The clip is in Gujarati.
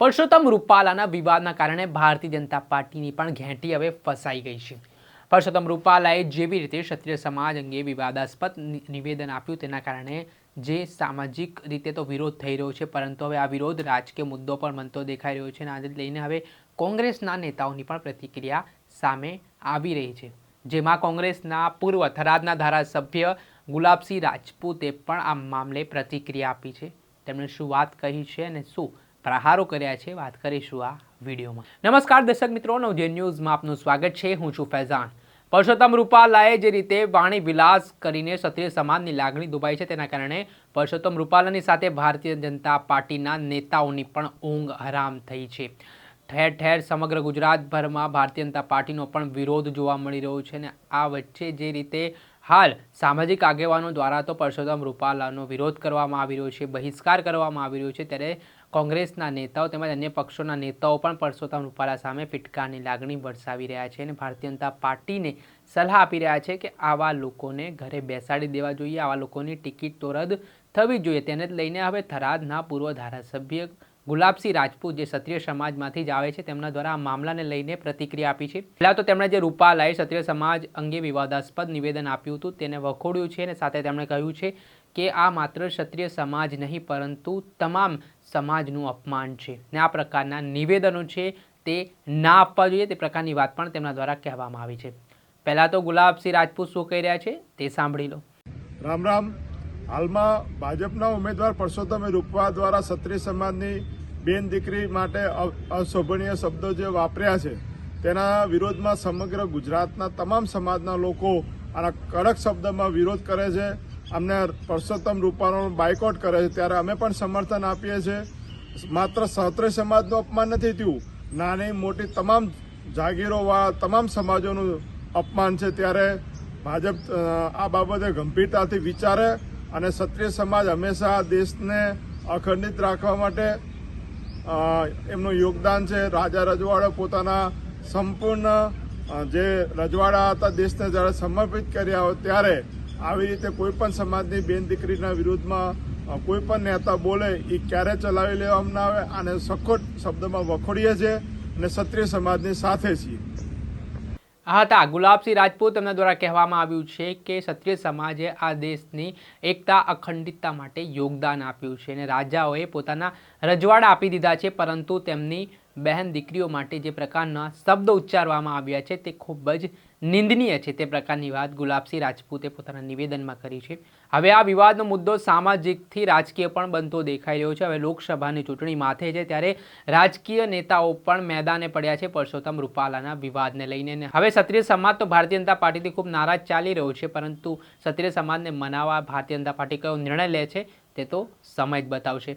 પરસોત્તમ રૂપાલાના વિવાદના કારણે ભારતીય જનતા પાર્ટીની પણ ઘેંટી હવે ફસાઈ ગઈ છે. પરસોત્તમ રૂપાલાએ જેવી રીતે ક્ષત્રિય સમાજ અંગે વિવાદાસ્પદ નિવેદન આપ્યું તેના કારણે જે સામાજિક રીતે તો વિરોધ થઈ રહ્યો છે, પરંતુ હવે આ વિરોધ રાજકીય મુદ્દો પણ બનતો દેખાઈ રહ્યો છે અને આજે લઈને હવે કોંગ્રેસના નેતાઓની પણ પ્રતિક્રિયા સામે આવી રહી છે. જેમાં કોંગ્રેસના પૂર્વ થરાદના ધારાસભ્ય ગુલાબસિંહ રાજપૂતે પણ આ મામલે પ્રતિક્રિયા આપી છે. તેમણે શું વાત કહી છે અને શું પ્રહારો કર્યા છે. વાત કરીશું આ વિડીયોમાં. નમસ્કાર દર્શક મિત્રો, નવજે ન્યૂઝમાં આપનું સ્વાગત છે. હું છું ફૈઝાન. પરસોત્તમ રૂપાલાએ જે રીતે વાણી વિલાસ કરીને ક્ષત્રિય સમાજની લાગણી દુભાઈ છે, તેના કારણે પરસોત્તમ રૂપાલાની સાથે ભારતીય જનતા પાર્ટીના નેતાઓની પણ ઊંઘ હરામ થઈ છે. ઠેર ઠેર સમગ્ર ગુજરાતભરમાં ભારતીય જનતા પાર્ટીનો પણ વિરોધ જોવા મળી રહ્યો છે અને આ વચ્ચે જે રીતે હાલ, સામાજિક આગેવાનો દ્વારા તો પરસોત્તમ રૂપાલાનો વિરોધ કરવામાં આવી રહ્યો છે, બહિષ્કાર કરવામાં આવી રહ્યો છે, ત્યારે કોંગ્રેસના નેતાઓ તેમજ અન્ય પક્ષોના નેતાઓ પણ પરસોત્તમ રૂપાલા સામે ફિટકારની લાગણી વરસાવી રહ્યા છે અને ભારતીય જનતા પાર્ટીને સલાહ આપી રહ્યા છે કે આવા લોકોને ઘરે બેસાડી દેવા જોઈએ, આવા લોકોની ટિકિટ તો રદ થવી જોઈએ. તેને લઈને હવે થરાદના પૂર્વ ધારાસભ્ય ગુલાબસિંહ રાજપૂત જે ક્ષત્રિય સમાજમાંથી જ આવે છે, તેમના દ્વારા આ મામલાને લઈને પ્રતિક્રિયા આપી છે. પહેલાં તો તેમણે જે રૂપાલાએ ક્ષત્રિય સમાજ અંગે વિવાદાસ્પદ નિવેદન આપ્યું હતું, તેને વખોડ્યું છે અને સાથે તેમણે કહ્યું છે કે આ માત્ર ક્ષત્રિય સમાજ નહીં, પરંતુ તમામ સમાજનું અપમાન છે ને આ પ્રકારના નિવેદનો છે તે ના આપવા જોઈએ, તે પ્રકારની વાત પણ તેમના દ્વારા કહેવામાં આવી છે. પહેલાં તો ગુલાબસિંહ રાજપૂત શું કહી રહ્યા છે તે સાંભળી લો. રામ રામ. હાલમાં ભાજપના ઉમેદવાર પરસોત્તમ રૂપવા દ્વારા ક્ષત્રિય સમાજની બેન દીકરી માટે અશોભનીય શબ્દો જે વાપર્યા છે, તેના વિરોધમાં સમગ્ર ગુજરાતના તમામ સમાજના લોકો આના કડક શબ્દમાં વિરોધ કરે છે. અમને પરસોત્તમ રૂપાનો બાયકોટ કરે છે. ત્યારે અમે પણ સમર્થન આપીએ છીએ. માત્ર ક્ષત્રિય સમાજનું અપમાન નથી થયું. નાની મોટી તમામ જાગીરોવાળા તમામ સમાજોનું અપમાન છે. ત્યારે ભાજપ આ બાબતે ગંભીરતાથી વિચારે અને ક્ષત્રિય સમાજ હંમેશા દેશને અખંડિત રાખવા માટે એમનું યોગદાન છે. રાજા રજવાડા પોતાના સંપૂર્ણ જે રજવાડા હતા દેશને જ્યારે સમર્પિત કર્યા હોય ત્યારે આવી રીતે કોઈપણ સમાજની બેન દીકરીના વિરુદ્ધમાં કોઈપણ કોઈ પણ નેતા બોલે એ ક્યારે ચલાવી લેવામાં આવે અને સખોટ શબ્દમાં વખોડીએ છીએ અને ક્ષત્રિય સમાજની સાથે છીએ. આ હતા ગુલાબસિંહ રાજપૂત તેમના દ્વારા કહેવામાં આવ્યું છે કે ક્ષત્રિય સમાજે આ દેશની એકતા, અખંડિતતા માટે યોગદાન આપ્યું છે અને રાજાઓએ પોતાના રજવાડા આપી દીધા છે, પરંતુ તેમની બહેન દીકરીઓ માટે જે પ્રકારના શબ્દો ઉચ્ચારવામાં આવ્યા છે તે ખૂબ જ નિંદનીય છે તે પ્રકારની વાત ગુલાબસિંહ રાજપૂતે પોતાના નિવેદનમાં કરી છે. હવે આ વિવાદનો મુદ્દો સામાજિકથી રાજકીય પણ બનતો દેખાઈ રહ્યો છે. હવે લોકસભાની ચૂંટણી માથે છે ત્યારે રાજકીય નેતાઓ પણ મેદાને પડ્યા છે પરસોત્તમ રૂપાલાના વિવાદને લઈને. હવે ક્ષત્રિય સમાજ તો ભારતીય જનતા પાર્ટીથી ખૂબ નારાજ ચાલી રહ્યો છે, પરંતુ ક્ષત્રિય સમાજને મનાવવા ભારતીય જનતા પાર્ટી કયો નિર્ણય લે છે તે તો સમય જ બતાવશે.